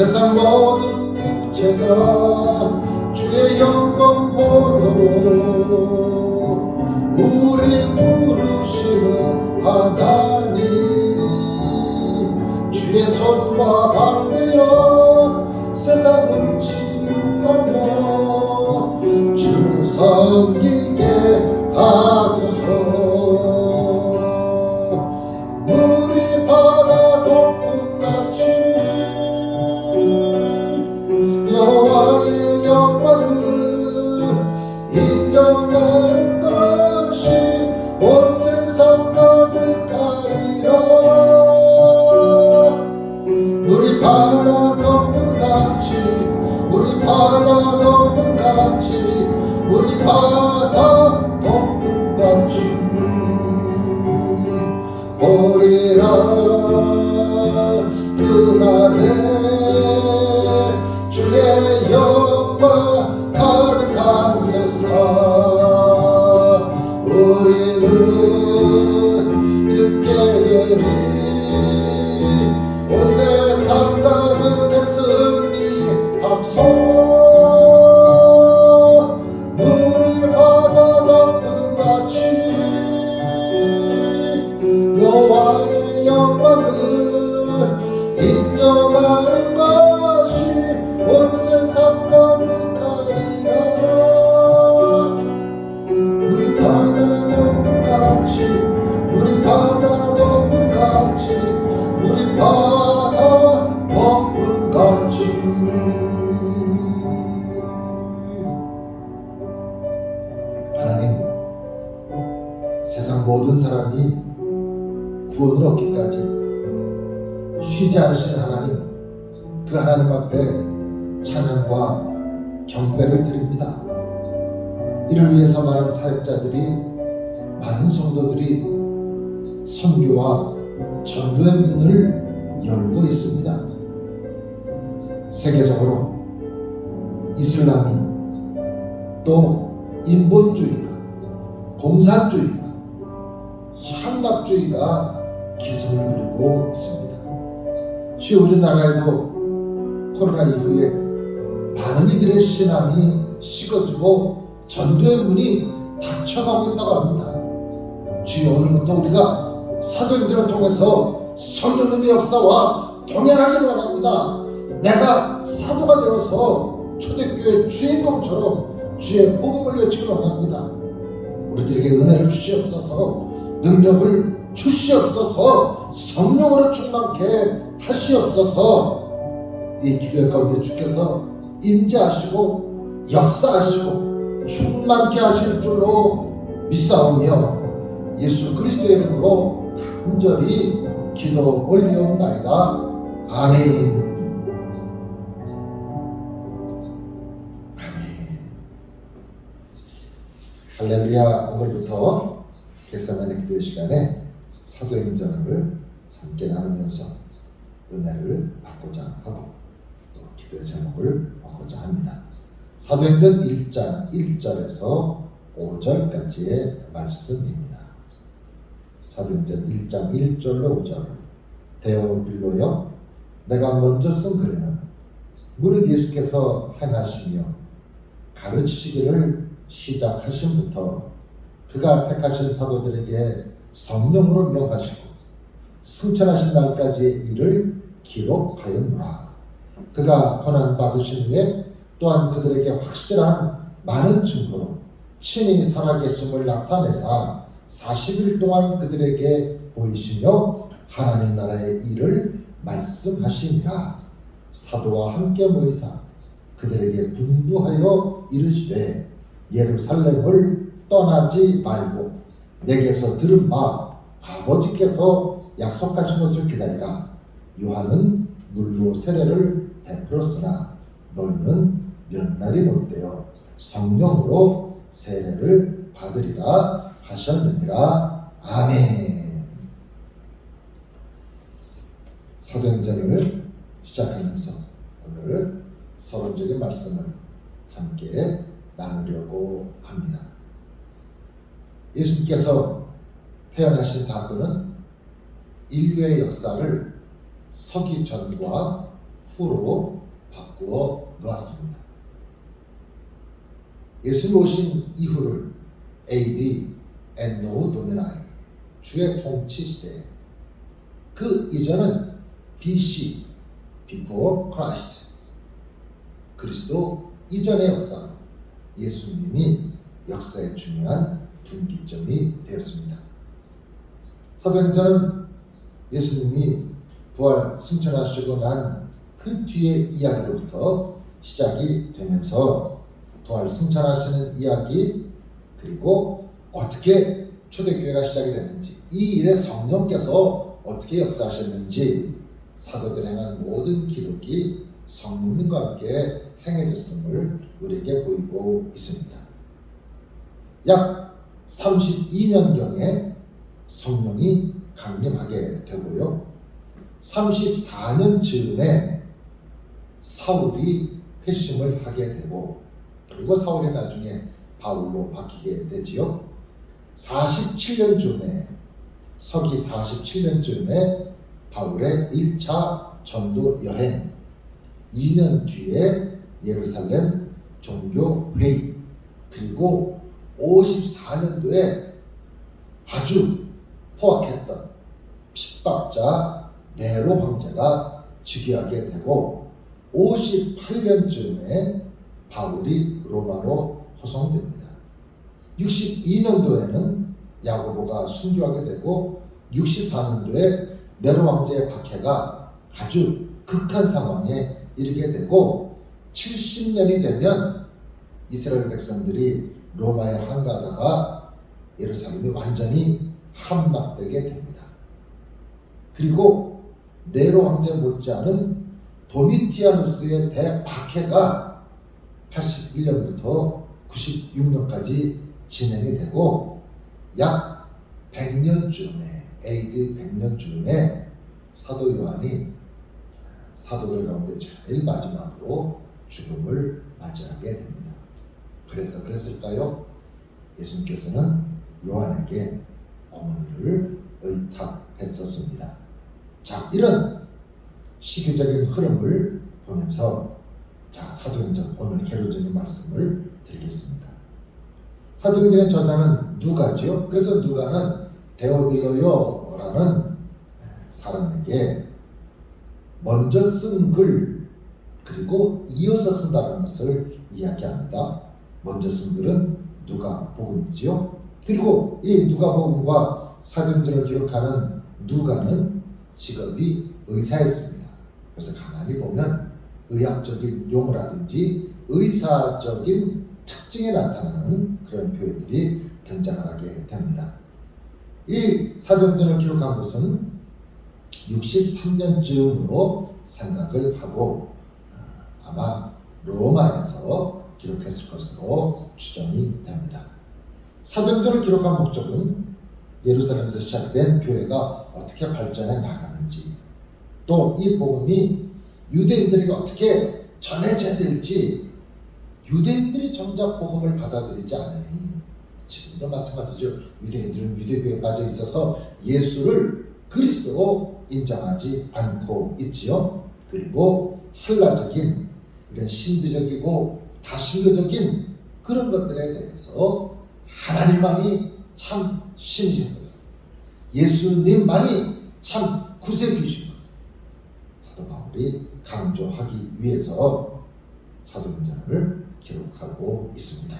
세상 모든 육체가 찬양과 경배를 드립니다. 이를 위해서 많은 사역자들이 많은 성도들이 선교와 전도의 문을 열고 있습니다. 세계적으로 이슬람이 또 인본주의가 공산주의가 향락주의가 기승을 부리고 있습니다. 지 우리나라에도 코로나 이후에 많은 이들의 신앙이 식어지고 전도의 문이 닫혀가고 있다고 합니다. 주여 오늘부터 우리가 사도행전을 통해서 성령님의 역사와 동행하기를 원합니다. 내가 사도가 되어서 초대교회 주인공처럼 주의 복음을 외치기를 원합니다. 우리들에게 은혜를 주시옵소서 능력을 주시옵소서 성령으로 충만케 하시옵소서 이 기도의 가운데 주께서 임재하시고 역사하시고 충만케 하실 줄로 믿사오며 예수 그리스도의 이름으로 간절히 기도 올리옵나이다. 아멘. 할렐루야. 오늘부터 겟세마네 기도의 시간에 사도행전을 함께 나누면서 은혜를 받고자 하고 또 기도의 제목을 받고자 합니다. 사도행전 1장 1절에서 5절까지의 말씀입니다. 사도행전 1장 1절로 5절 데오빌로여 내가 먼저 쓴 글에는 무릇 예수께서 행하시며 가르치시기를 시작하신부터 그가 택하신 사도들에게 성령으로 명하시고 승천하신 날까지의 일을 기록하였노라. 그가 고난 받으신 후에 또한 그들에게 확실한 많은 증거로 친히 살아계심을 나타내사 40일 동안 그들에게 보이시며 하나님 나라의 일을 말씀하시니라. 사도와 함께 모이사 그들에게 분부하여 이르시되 예루살렘을 떠나지 말고 내게서 들은 바 아버지께서 약속하신 것을 기다리라. 요한은 물로 세례를 베풀었으나 너희는 몇 날이 못되어 성령으로 세례를 받으리라 하셨느니라. 아멘. 사도행전을 시작하면서 오늘 서론적인 말씀을 함께 나누려고 합니다. 예수님께서 태어나신 사건은 인류의 역사를 서기 전과 후로 바꾸어 놓았습니다. 예수님 오신 이후를 AD 엔노 도미나이 주의 통치 시대 그 이전은 BC Before Christ 그리스도 이전의 역사 예수님이 역사의 중요한 분기점이 되었습니다. 사도행전은 예수님이 부활 승천하시고 난 그 뒤의 이야기로부터 시작이 되면서 부활 승천하시는 이야기 그리고 어떻게 초대교회가 시작이 됐는지 이 일에 성령께서 어떻게 역사하셨는지 사도들 행한 모든 기록이 성령님과 함께 행해졌음을 우리에게 보이고 있습니다. 약 32년경에 성령이 강림하게 되고요. 34년 즈음에 사울이 회심을 하게 되고 그리고 사울이 나중에 바울로 바뀌게 되지요. 47년 즈음에 서기 47년 즈음에 바울의 1차 전도 여행 2년 뒤에 예루살렘 종교 회의 그리고 54년도에 아주 포악했던 핍박자 네로 황제가 즉위하게 되고 58년쯤에 바울이 로마로 호송됩니다. 62년도에는 야고보가 순교하게 되고 64년도에 네로 황제의 박해가 아주 극한 상황에 이르게 되고 70년이 되면 이스라엘 백성들이 로마에 항가하다가 예루살렘이 완전히 함락되게 됩니다. 그리고 네로 황제 못지않은 도미티아누스의 대박해가 81년부터 96년까지 진행이 되고 약 100년쯤에 AD 100년쯤에 사도 요한이 사도들 가운데 제일 마지막으로 죽음을 맞이하게 됩니다. 그래서 그랬을까요? 예수님께서는 요한에게 어머니를 의탁했었습니다. 자, 이런 시기적인 흐름을 보면서 자, 사도행전 오늘 개론적인 말씀을 드리겠습니다. 사도행전의 저자는 누가지요? 그래서 누가는 데오빌로요라는 사람에게 먼저 쓴 글 그리고 이어서 쓴다는 것을 이야기합니다. 먼저 쓴 글은 누가복음이지요. 그리고 이 누가복음과 사도행전을 기록하는 누가는 직업이 의사였습니다. 그래서 가만히 보면 의학적인 용어라든지 의사적인 특징에 나타나는 그런 표현들이 등장을 하게 됩니다. 이 사도행전을 기록한 것은 63년쯤으로 생각을 하고 어, 아마 로마에서 기록했을 것으로 추정이 됩니다. 사도행전을 기록한 목적은 예루살렘에서 시작된 교회가 어떻게 발전해 나가는지 또 이 복음이 유대인들에게 어떻게 전해져야 될지 유대인들이 정작 복음을 받아들이지 않으니 지금도 마찬가지죠. 유대인들은 유대교에 빠져 있어서 예수를 그리스도로 인정하지 않고 있지요. 그리고 헬라적인 이런 신비적이고 다신교적인 그런 것들에 대해서 하나님만이 참 신이신 것, 예수님만이 참 사도 바울이 강조하기 위해서 사도행전을 기록하고 있습니다.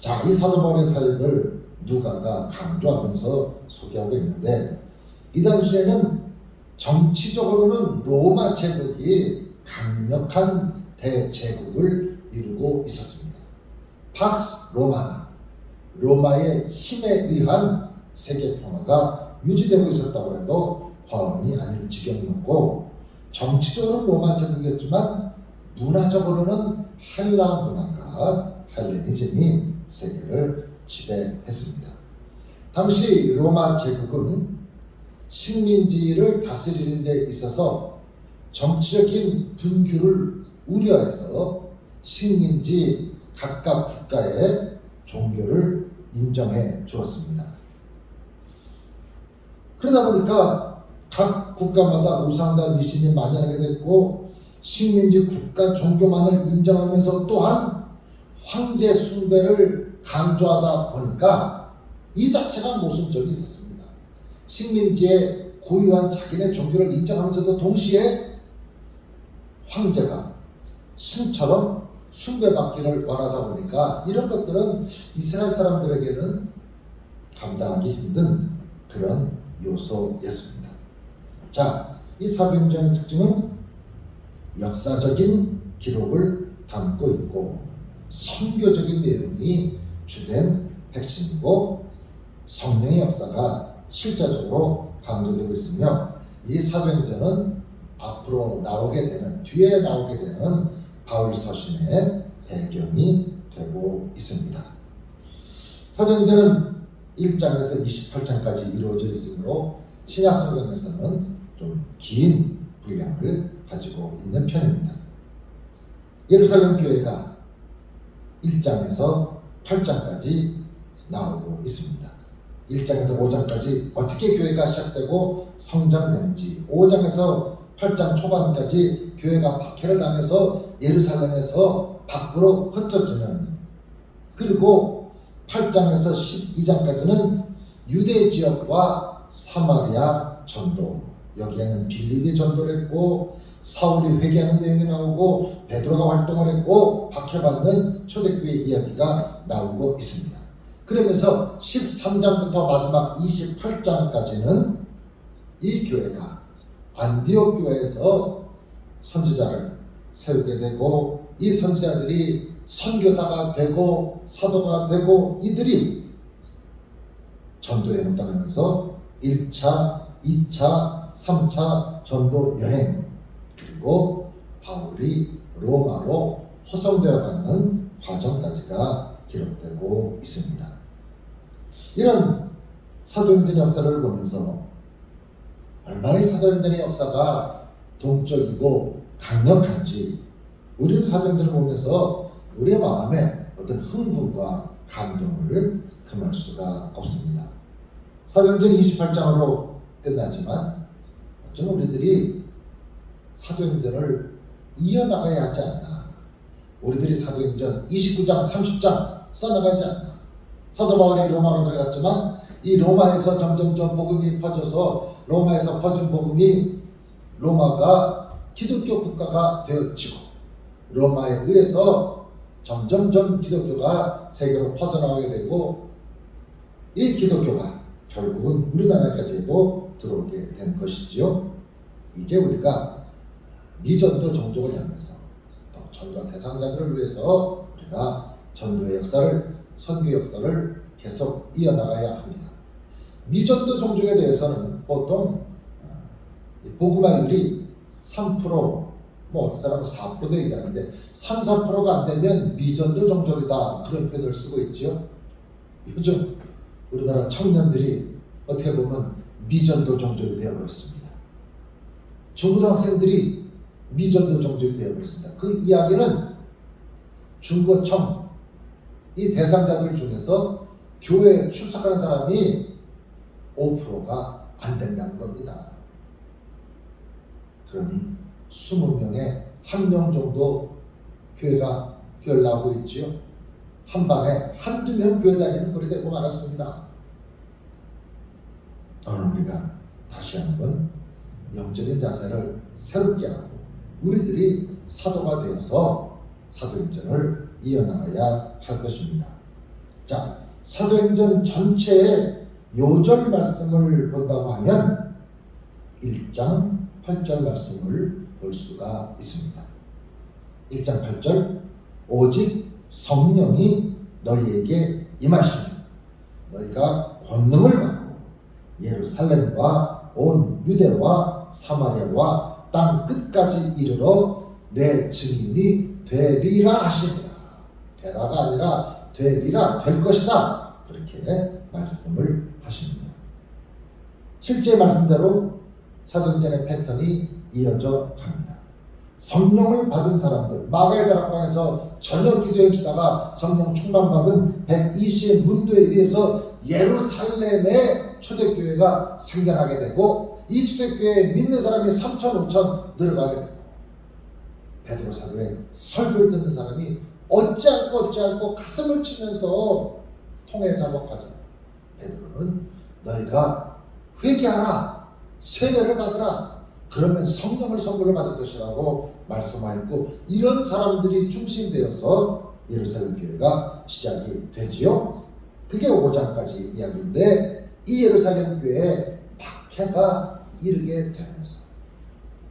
자, 이 사도 바울의 사역을 누가가 강조하면서 소개하고 있는데 이 당시에는 정치적으로는 로마 제국이 강력한 대제국을 이루고 있었습니다. 팍스 로마나 로마의 힘에 의한 세계 평화가 유지되고 있었다고 해도 과언이 아닐 지경이었고 정치적으로는 로마 제국이었지만 문화적으로는 헬라 문화가 헬레니즘이 세계를 지배했습니다. 당시 로마 제국은 식민지를 다스리는 데 있어서 정치적인 분규를 우려해서 식민지 각각 국가의 종교를 인정해 주었습니다. 그러다 보니까 각 국가마다 우상과 미신이 만연하게 됐고 식민지 국가 종교만을 인정하면서 또한 황제 숭배를 강조하다 보니까 이 자체가 모순점이 있었습니다. 식민지의 고유한 자기네 종교를 인정하면서도 동시에 황제가 신처럼 숭배받기를 원하다 보니까 이런 것들은 이스라엘 사람들에게는 감당하기 힘든 그런 요소였습니다. 자, 이 사병전의 특징은 역사적인 기록을 담고 있고 선교적인 내용이 주된 핵심이고 성령의 역사가 실제적으로 강조되고 있으며 이 사도행전은 앞으로 나오게 되는 뒤에 나오게 되는 바울 서신의 배경이 되고 있습니다. 사도행전은 1장에서 28장까지 이루어져 있으므로 신약 성경에서는 좀 긴 분량을 가지고 있는 편입니다. 예루살렘 교회가 1장에서 8장까지 나오고 있습니다. 1장에서 5장까지 어떻게 교회가 시작되고 성장되는지 5장에서 8장 초반까지 교회가 박해를 당해서 예루살렘에서 밖으로 흩어지는 그리고 8장에서 12장까지는 유대 지역과 사마리아 전도 여기에는 빌립이 전도를 했고 사울이 회개하는 내용이 나오고 베드로가 활동을 했고 박해받는 초대교회 이야기가 나오고 있습니다. 그러면서 13장부터 마지막 28장까지는 이 교회가 안디옥 교회에서 선지자를 세우게 되고 이 선지자들이 선교사가 되고 사도가 되고 이들이 전도에 응답하면서 1차, 2차, 3차 전도 여행 그리고 바울이 로마로 호송되어 가는 과정까지가 기록되고 있습니다. 이런 사도행전 역사를 보면서 얼마나 이 사도행전의 역사가 동적이고 강력한지 우리는 사도행전을 보면서 우리의 마음에 어떤 흥분과 감동을 금할 수가 없습니다. 사도행전 28장으로 끝나지만 어쩌면 우리들이 사도행전을 이어나가야 하지 않나. 우리들이 사도행전 29장, 30장 써나가지 않나. 사도 바울이 로마로 들어갔지만 이 로마에서 점점점 복음이 퍼져서 로마에서 퍼진 복음이 로마가 기독교 국가가 되어지고 로마에 의해서 점점점 기독교가 세계로 퍼져나가게 되고 이 기독교가 결국은 우리나라까지 도 들어오게 된 것이지요. 이제 우리가 미전도 종족을 향해서 또 전도 대상자들을 위해서 우리가 전도의 역사를 선교 역사를 계속 이어나가야 합니다. 미전도 종족에 대해서는 보통 어, 복음화율이 3%, 뭐 어떤 사람은 4%도 얘기하는데 3, 4%가 안 되면 미전도 종족이다 그런 표현을 쓰고 있죠. 요즘 우리나라 청년들이 어떻게 보면 미전도 종족이 되어버렸습니다. 중고등학생들이 미전도 종족이 되어버렸습니다. 그 이야기는 중고청 이 대상자들 중에서 교회에 출석하는 사람이 5%가 안 된다는 겁니다. 그러니 20명에 한명 정도 교회가 교회를 나오고 있지요. 한 방에 한두 명 교회 다니는 꼴이 되고 말았습니다. 오늘 우리가 다시 한번 영적인 자세를 새롭게 하고 우리들이 사도가 되어서 사도행전을 이어나가야 할 것입니다. 자, 사도행전 전체의 요절 말씀을 본다고 하면 1장 8절 말씀을 볼 수가 있습니다. 1장 8절 오직 성령이 너희에게 임하시니 너희가 권능을 받고 예루살렘과 온 유대와 사마리아와 땅 끝까지 이르러 내 증인이 되리라 하시니라. 되라가 아니라 되리라 될 것이다. 그렇게 말씀을 하십니다. 실제 말씀대로 사도행전의 패턴이 이어져 갑니다. 성령을 받은 사람들, 마가의 다락방에서 저녁 기도해 주다가 성령 충만받은 120의 문도에 의해서 예루살렘의 초대교회가 생겨나게 되고 이 초대교회에 믿는 사람이 3천, 5천 늘어가게 되고 베드로 사도의 설교를 듣는 사람이 어찌 않고 어찌 않고 가슴을 치면서 통해 작업하죠. 베드로는 너희가 회개하라, 세례를 받으라, 그러면 성령을 선물로 받을 것이라고 말씀하였고 이런 사람들이 중심되어서 예루살렘 교회가 시작이 되지요. 그게 5장까지 이야기인데 이 예루살렘 교회에 박해가 이르게 되면서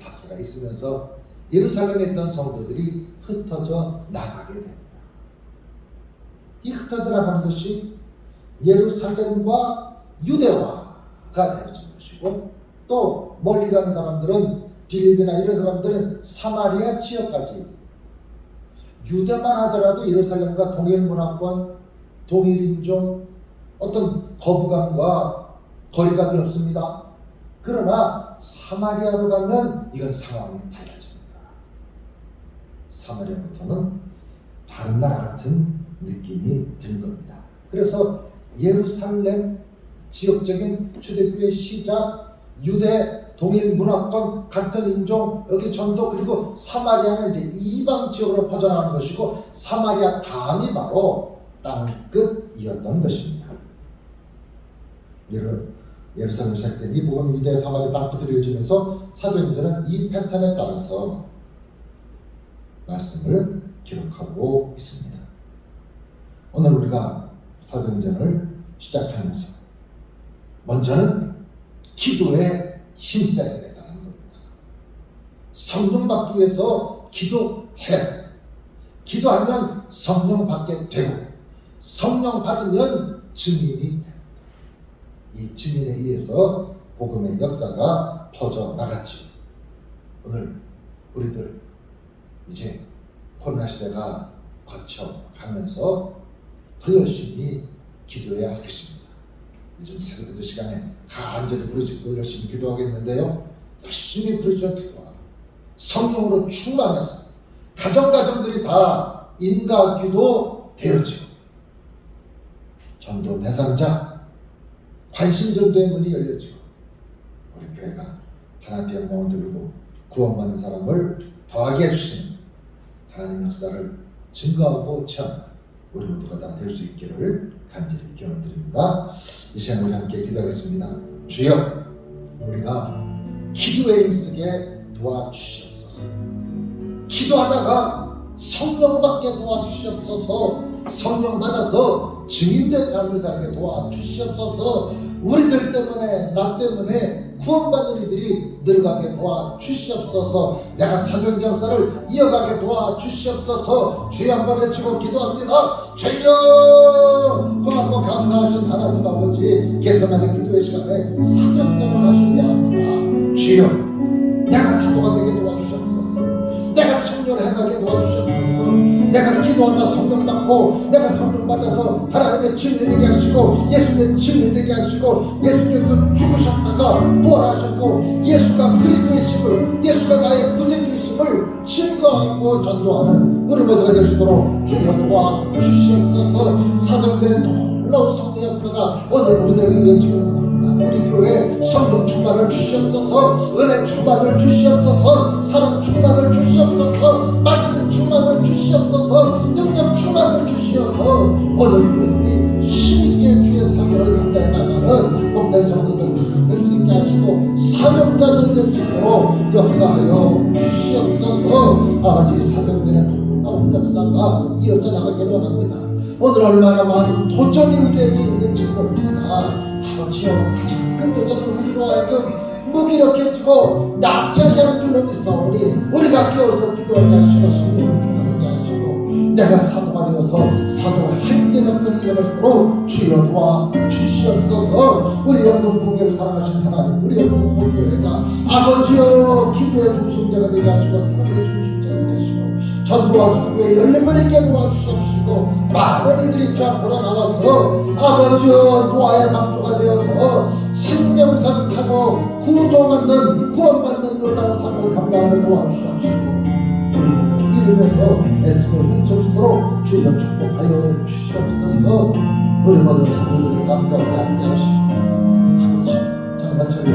박해가 있으면서 예루살렘에 있던 성도들이 흩어져 나가게 됩니다. 이 흩어져 나가는 것이 예루살렘과 유대화가 되어진 것이고 또 멀리 가는 사람들은 빌립이나 이런 사람들은 사마리아 지역까지 유대만 하더라도 예루살렘과 동일 문화권, 동일 인종, 어떤 거부감과 거리감이 없습니다. 그러나 사마리아로 가면 이건 상황이 달라집니다. 사마리아부터는 다른 나라 같은 느낌이 드는 겁니다. 그래서 예루살렘 지역적인 초대교회 시작 유대 동일 문화권 같은 인종 여기 전도 그리고 사마리아는 이제 이방 지역으로 퍼져나가는 것이고 사마리아 다음이 바로 땅끝이었던 것입니다. 예루, 예루살렘 시작된 이 복음 유대 사마리아 땅끝으로 이어지면서 사도행전은 이 패턴에 따라서 말씀을 기록하고 있습니다. 오늘 우리가 사도행전을 시작하면서 먼저는 기도에 힘써야 되겠다는 겁니다. 성령 받기 위해서 기도해야 돼. 기도하면 성령 받게 되고 성령 받으면 증인이. 이 증인에 의해서 복음의 역사가 퍼져 나갔죠. 오늘 우리들 이제 코로나 시대가 거쳐가면서 더 열심히 기도해야 하겠습니다. 요즘 새벽기도 시간에 간절히 부르짖고 열심히 기도하겠는데요. 열심히 부르짖어 기도하고 성령으로 충만해서 가정 가정들이 다 인가기도 되었죠. 전도 대상자 관심 전도의 문이 열렸죠. 우리 교회가 하나님의 영광을 드리고 구원받는 사람을 더하게 해주시는 하나님 역사를 증거하고 체험하는 우리 모두가 다 될 수 있기를 간절히 기원드립니다. 이 시간 우리 함께 기도하겠습니다. 주여, 우리가 기도에 힘쓰게 도와주시옵소서. 기도하다가 성령 받게 도와주시옵소서. 성령 받아서 증인된 삶을 살게 도와주시옵소서. 우리들 때문에 나 때문에 구원받는 이들이 늙어가게 도와주시옵소서. 내가 사경 역사를 이어가게 도와주시옵소서. 주여 한번 외치고 기도합니다. 주여 하나님의 증인 되게 하시고 예수의 증인 되게 하시고 예수께서 죽으셨다가 부활하셨고 예수가 그리스도이심을 예수가 나의 구세주이심을 증거하고 전도하는 우리 모두가 될 수 있도록 주여 도와주시옵소서. 사도들의 놀라운 성령 역사가 오늘 우리들에게 이어지는 우리 교회 성령 충만을 주시옵소서 은혜 충만을 주시옵소서 사랑 충만을 주시옵소서 말씀 충만을 주시옵소서 나가기를 원합니다. 오늘 얼마나 많은 도전이 우리에게 있는지 모릅니다. 아버지여 가장 도전을 우리로 하여금 무기력해지고 나태하게 하는 줄로 있사오니 우리가 깨어서 기도하게 하시고 성령을 충만하게 하시고 내가 사도가 되어서 사도를 할때 같은 일어날도록 주여 도와 주시옵소서. 우리 영동포교를 사랑하신 하나님 우리 영동포교회가 아버지여 기도의 기도의 중심자가 되게 하시고 되게 하시고 전도와 선교에 열림을 있게 도와주시옵시고 많은 이들이 쫙 돌아나와서 아버지여 노아의 방주가 되어서 생명선 타고 구조받는 구원받는 놀라운 삶을 감당하는 도와주시옵시고 이름에서 애쓰고 힘쓰도록 주여 축복하여 주시옵소서. 우리 모든 성도들의 삶 가운데 함께 하시고 아버지 장마철에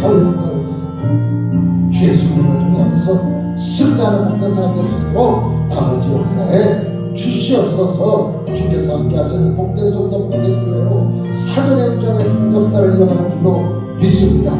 어려운 가운데서 주의 성령과 동행하면서 승리하는 복된 수 있도록 아버지 역사에 주시옵소서 주께서 함께 하시는 복된 성도 복된 교회로 사전의 현장의 역사를 이어가는 줄로 믿습니다.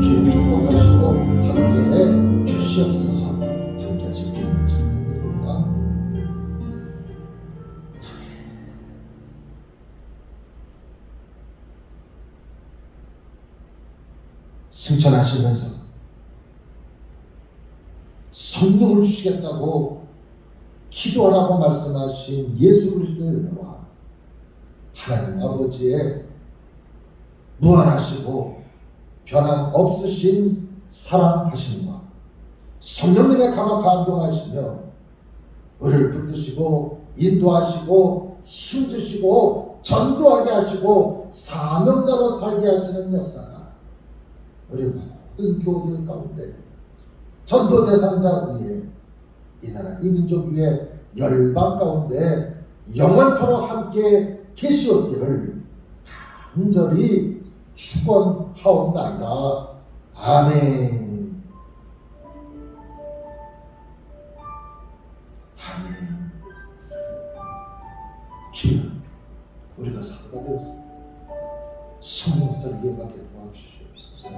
주의 축복하시고 함께 주시옵소서 줄 믿습니다. 승천하시면서 성령을 주시겠다고 기도하라고 말씀하신 예수 그리스도의 은혜와 하나님 아버지의 무한하시고 변함 없으신 사랑하심과 성령님의 감화 감동하시며 우리를 붙드시고 인도하시고 힘주시고 전도하게 하시고 사명자로 살게 하시는 역사가 우리 모든 교우들 가운데 전도 대상자 위에 이 나라 이 민족 위에 열방 가운데 영원토록 함께 계시옵기를 간절히 축원하옵나이다. 아멘. 아멘. 주여, 우리가 되었습니다. 성령을 이어가게 도와주시옵소서.